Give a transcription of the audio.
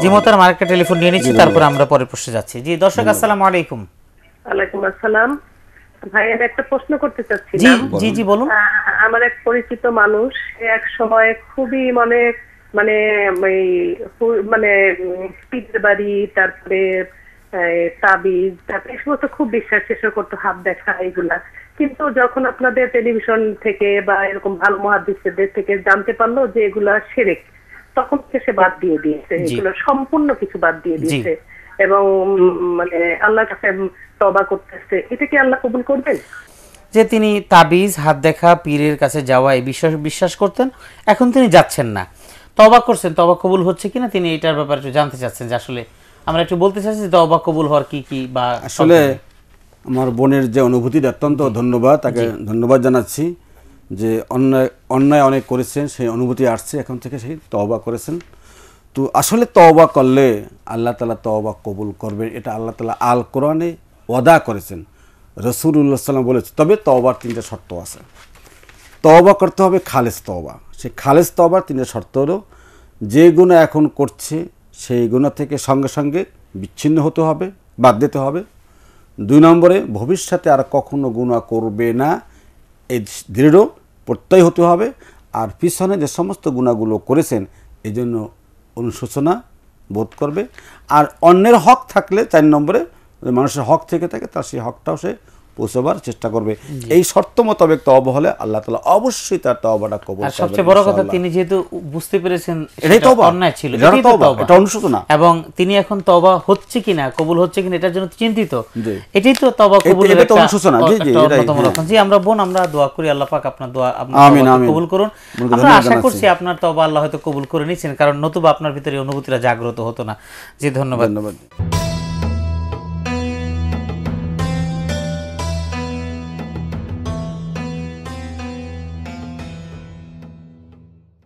জি মোহতারাম আরেকটা টেলিফোন নিয়ে নিচ্ছি তারপর আমরা পরের প্রশ্নে যাচ্ছি। জি দর্শক আসসালামু আলাইকুম। ওয়ালাইকুম আসসালাম। ভাই আমি একটা প্রশ্ন করতে জি জি জি বলুন। আমার এক পরিচিত মানুষ সে এক সময় খুবই মানে মানে হু- মানে উম, বাড়ি তারপরে তাবিজ তারপরে এই সমস্ত খুব বিশ্বাস শেষ করতো হাত দেখা এগুলা। কিন্তু যখন আপনাদের টেলিভিশন থেকে বা এরকম ভালো মহাদিসদের থেকে জানতে পারল যে এগুলা সেরেক তখন থেকে সে বাদ দিয়ে দিয়েছে এগুলো সম্পূর্ণ কিছু বাদ দিয়ে দিয়েছে। এবং মানে আল্লাহর কাছে তবা করতেছে। এটা কি আল্লাহ কবুল করবেন? যে তিনি তাবিজ হাত দেখা পীরের কাছে যাওয়া এই বিশ্বাস বিশ্বাস করতেন এখন তিনি যাচ্ছেন না। তবা করছেন তবা কবুল হচ্ছে কিনা তিনি এটার ব্যাপারে একটু জানতে চাচ্ছেন যে আসলে আমরা একটু বলতে চাচ্ছি যে তবা কবুল হওয়ার কি কি বা আসলে আমার বোনের যে অনুভূতিটা অত্যন্ত ধন্যবাদ তাকে ধন্যবাদ জানাচ্ছি। যে অন্যায় অন্যায় অনেক করেছেন, সেই অনুভূতি আসছে এখন থেকে, সেই তওবা করেছেন। তো আসলে তওবা করলে আল্লাহ তালা তওবা কবুল করবেন, এটা আল্লাহ তালা আল কোরআনে ওয়াদা করেছেন। রসুল্লাহ সাল্লাম বলেছে, তবে তওবার তিনটা শর্ত আছে। তওবা করতে হবে খালেস তওবা। সেই খালেস তওবার তিনটা শর্ত হলো, যে গুণা এখন করছে, সেই গুণা থেকে সঙ্গে সঙ্গে বিচ্ছিন্ন হতে হবে, বাদ দিতে হবে। দুই নম্বরে, ভবিষ্যতে আর কখনো গুণা করবে না। এই দৃঢ় প্রত্যয় হতে হবে। আর পিছনে যে সমস্ত গুণাগুলো করেছেন এই জন্য অনুশোচনা বোধ করবে। আর অন্যের হক থাকলে চার নম্বরে মানুষের হক থেকে থাকে, তার সেই হকটাও সে পৌঁছবার চেষ্টা করবে। এই শর্ত মোতাবেক তওবা হলে আল্লাহ তালা অবশ্যই তার তওবাটা কবুল আর সবচেয়ে বড় কথা তিনি যেহেতু বুঝতে পেরেছেন এটাই অন্যায় ছিল এটাই। এটা অনুশোচনা। এবং তিনি এখন তবা হচ্ছে কিনা কবুল হচ্ছে কিনা এটার জন্য চিন্তিত। এটাই তো তবা কবুলের একটা- অনুশোচনা, জি, জি, এটাই, অন্যতম। লক্ষণ। জি আমরা বোন আমরা দোয়া করি আল্লাহ পাক আপনার দোয়া আপনার। কবুল করুন। আমরা আশা করছি আপনার তবা আল্লাহ হয়তো কবুল করে নিচ্ছেন কারণ নতুবা আপনার ভিতরে অনুভূতিটা জাগ্রত হতো না। জি ধন্যবাদ। ধন্যবাদ।